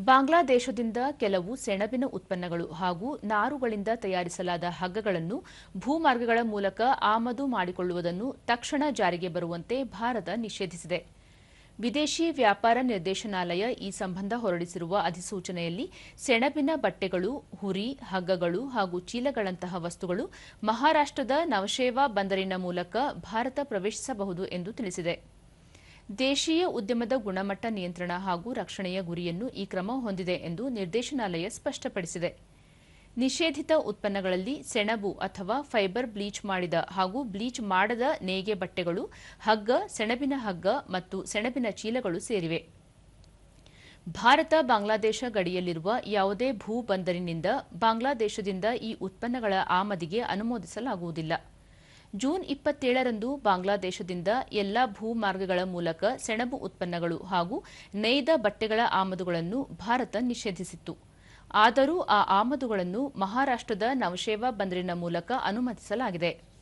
ಬಾಂಗ್ಲಾದೇಶದಿಂದ ಕೆಲವು ಸೆಣಬಿನ ಉತ್ಪನ್ನಗಳು ಹಾಗೂ ನಾರುಗಳಿಂದ ತಯಾರಿಸಲಾದ ಹಗ್ಗಗಳನ್ನು ಭೂಮಾರ್ಗಗಳ ಮೂಲಕ ಆಮದು ಮಾಡಿಕೊಳ್ಳುವುದನ್ನು ತಕ್ಷಣ ಜಾರಿಗೆ ಬರುವಂತೆ ಭಾರತ ನಿಷೇಧಿಸಿದೆ. ವಿದೇಶಿ ವ್ಯಾಪಾರ ನಿರ್ದೇಶನಾಲಯ ಈ ಸಂಬಂಧ ಹೊರಡಿಸಿರುವ ಅಧಿಸೂಚನೆಯಲ್ಲಿ ಸೆಣಬಿನ ಬಟ್ಟೆಗಳು, ಹುರಿ, ಹಗ್ಗಗಳು ಹಾಗೂ ಚೀಲಗಳಂತಹ ವಸ್ತುಗಳು ಮಹಾರಾಷ್ಟದ ನವಶೇವಾ ಬಂದರಿನ ಮೂಲಕ ಭಾರತ ಪ್ರವೇಶಿಸಬಹುದು ಎಂದು ತಿಳಿಸಿದೆ. ದೇಶೀಯ ಉದ್ಯಮದ ಗುಣಮಟ್ಟ ನಿಯಂತ್ರಣ ಹಾಗೂ ರಕ್ಷಣೆಯ ಗುರಿಯನ್ನು ಈ ಕ್ರಮ ಹೊಂದಿದೆ ಎಂದು ನಿರ್ದೇಶನಾಲಯ ಸ್ಪಷ್ಟಪಡಿಸಿದೆ. ನಿಷೇಧಿತ ಉತ್ಪನ್ನಗಳಲ್ಲಿ ಸೆಣಬು ಅಥವಾ ಫೈಬರ್ ಬ್ಲೀಚ್ ಮಾಡಿದ ಹಾಗೂ ಬ್ಲೀಚ್ ಮಾಡದ ನೇಯ್ಗೆ ಬಟ್ಟೆಗಳು, ಹಗ್ಗ, ಸೆಣಬಿನ ಹಗ್ಗ ಮತ್ತು ಸೆಣಬಿನ ಚೀಲಗಳು ಸೇರಿವೆ. ಭಾರತ ಬಾಂಗ್ಲಾದೇಶ ಗಡಿಯಲ್ಲಿರುವ ಯಾವುದೇ ಭೂ ಬಂದರಿನಿಂದ ಬಾಂಗ್ಲಾದೇಶದಿಂದ ಈ ಉತ್ಪನ್ನಗಳ ಆಮದಿಗೆ ಅನುಮೋದಿಸಲಾಗುವುದಿಲ್ಲ. ಜೂನ್ ಇಪ್ಪತ್ತೇಳರಂದು ಬಾಂಗ್ಲಾದೇಶದಿಂದ ಎಲ್ಲಾ ಭೂ ಮಾರ್ಗಗಳ ಮೂಲಕ ಸೆಣಬು ಉತ್ಪನ್ನಗಳು ಹಾಗೂ ನೇಯ್ದ ಬಟ್ಟೆಗಳ ಆಮದುಗಳನ್ನು ಭಾರತ ನಿಷೇಧಿಸಿತ್ತು. ಆದರೂ ಆ ಆಮದುಗಳನ್ನು ಮಹಾರಾಷ್ಟ್ರದ ನವಶೇವಾ ಬಂದರಿನ ಮೂಲಕ ಅನುಮತಿಸಲಾಗಿದೆ.